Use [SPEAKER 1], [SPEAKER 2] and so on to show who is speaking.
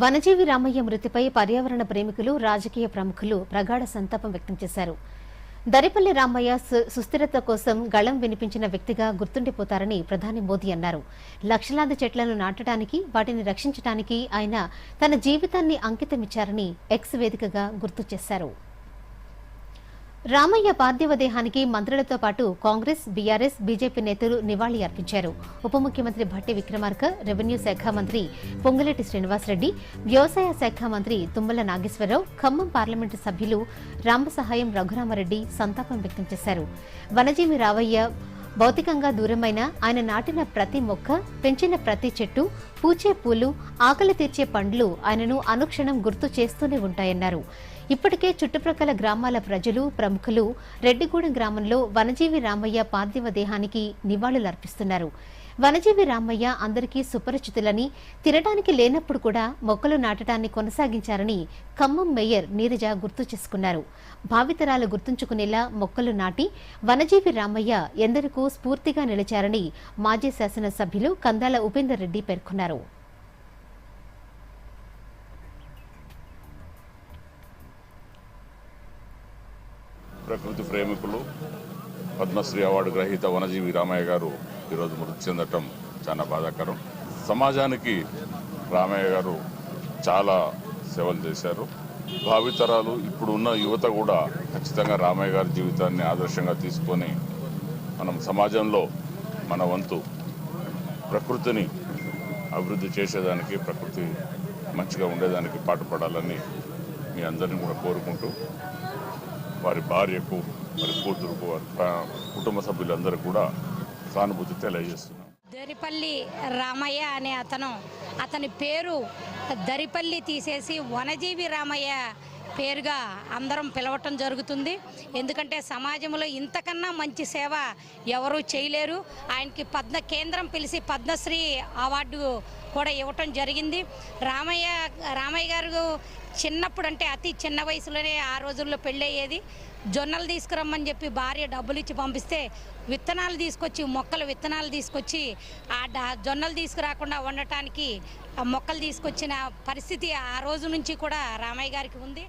[SPEAKER 1] వనజీవి రామయ్య మృతిపై పర్యావరణ ప్రేమికులు రాజకీయ ప్రముఖులు ప్రగాఢ సంతాపం వ్యక్తం చేశారు. దరిపల్లి రామయ్య సుస్థిరత కోసం గళం వినిపించిన వ్యక్తిగా గుర్తుండిపోతారని ప్రధాని మోదీ అన్నారు. లక్షలాది చెట్లను నాటడానికి వాటిని రక్షించడానికి ఆయన తన జీవితాన్ని అంకితమిచ్చారని ఎక్స్ వేదికగా గుర్తు చేశారు. రామయ్య పార్థివ దేహానికి మంత్రులతో పాటు కాంగ్రెస్ బీఆర్ఎస్ బీజేపీ నేతలు నివాళి అర్పించారు. ఉప ముఖ్యమంత్రి భట్టి విక్రమార్క రెవెన్యూ శాఖ మంత్రి పొంగులేటి శ్రీనివాసరెడ్డి వ్యవసాయ శాఖ మంత్రి తుమ్మల నాగేశ్వరరావు ఖమ్మం పార్లమెంటు సభ్యులు రామసహాయం రఘురామరెడ్డి సంతాపం వ్యక్తం చేశారు. వనజీవి రావయ్య భౌతికంగా దూరమైన ఆయన నాటిన ప్రతి మొక్క పెంచిన ప్రతి చెట్టు పూచే పూలు ఆకలి తీర్చే పండ్లు ఆయనను అనుక్షణం గుర్తు చేస్తూనే ఉంటాయన్నారు. ఇప్పటికే చుట్టుప్రక్కల గ్రామాల ప్రజలు ప్రముఖులు రెడ్డిగూడెం గ్రామంలో వనజీవి రామయ్య పార్థివ దేహానికి నివాళులర్పిస్తున్నారు. వనజీవి రామయ్య అందరికీ సుపరిచితులని తినడానికి లేనప్పుడు కూడా మొక్కలు నాటడాన్ని కొనసాగించారని ఖమ్మం మేయర్ నీరజ గుర్తు చేసుకున్నారు. భావితరాలు గుర్తుంచుకునేలా మొక్కలు నాటి వనజీవి రామయ్య ఎందరికో స్ఫూర్తిగా నిలిచారని మాజీ శాసనసభ్యులు కందాల ఉపేందర్ రెడ్డి పేర్కొన్నారు.
[SPEAKER 2] ప్రకృతి ప్రేమికులు పద్మశ్రీ అవార్డు గ్రహీత వనజీవి రామయ్య గారు ఈరోజు మృతి చెందటం చాలా బాధాకరం. సమాజానికి రామయ్య గారు చాలా సేవలు చేశారు. భావితరాలు ఇప్పుడు ఉన్న యువత కూడా ఖచ్చితంగా రామయ్య గారి జీవితాన్ని ఆదర్శంగా తీసుకొని మనం సమాజంలో మన వంతు ప్రకృతిని అభివృద్ధి చేసేదానికి ప్రకృతి మంచిగా ఉండేదానికి పాటుపడాలని మీ అందరిని కూడా కోరుకుంటూ వారి భార్యకు మరి కూతురు కుటుంబ సభ్యులందరూ కూడా సానుభూతి తెలియజేస్తున్నారు.
[SPEAKER 3] దరిపల్లి రామయ్య అనే అతను అతని పేరు దరిపల్లి తీసేసి వనజీవి రామయ్య పేరుగా అందరం పిలవటం జరుగుతుంది. ఎందుకంటే సమాజంలో ఇంతకన్నా మంచి సేవ ఎవరూ చేయలేరు. ఆయనకి పద్మ కేంద్రం పిలిచి పద్మశ్రీ అవార్డు కూడా ఇవ్వటం జరిగింది. రామయ్య రామయ్య గారు చిన్నప్పుడు అంటే అతి చిన్న వయసులోనే ఆ రోజుల్లో పెళ్ళయ్యేది. జొన్నలు తీసుకురమ్మని చెప్పి భార్య డబ్బులు ఇచ్చి పంపిస్తే విత్తనాలు తీసుకొచ్చి మొక్కలు విత్తనాలు తీసుకొచ్చి ఆ డ- జొన్నలు తీసుకురాకుండా ఉండటానికి ఆ మొక్కలు తీసుకొచ్చిన పరిస్థితి ఆ రోజు నుంచి కూడా రామయ్య గారికి ఉంది.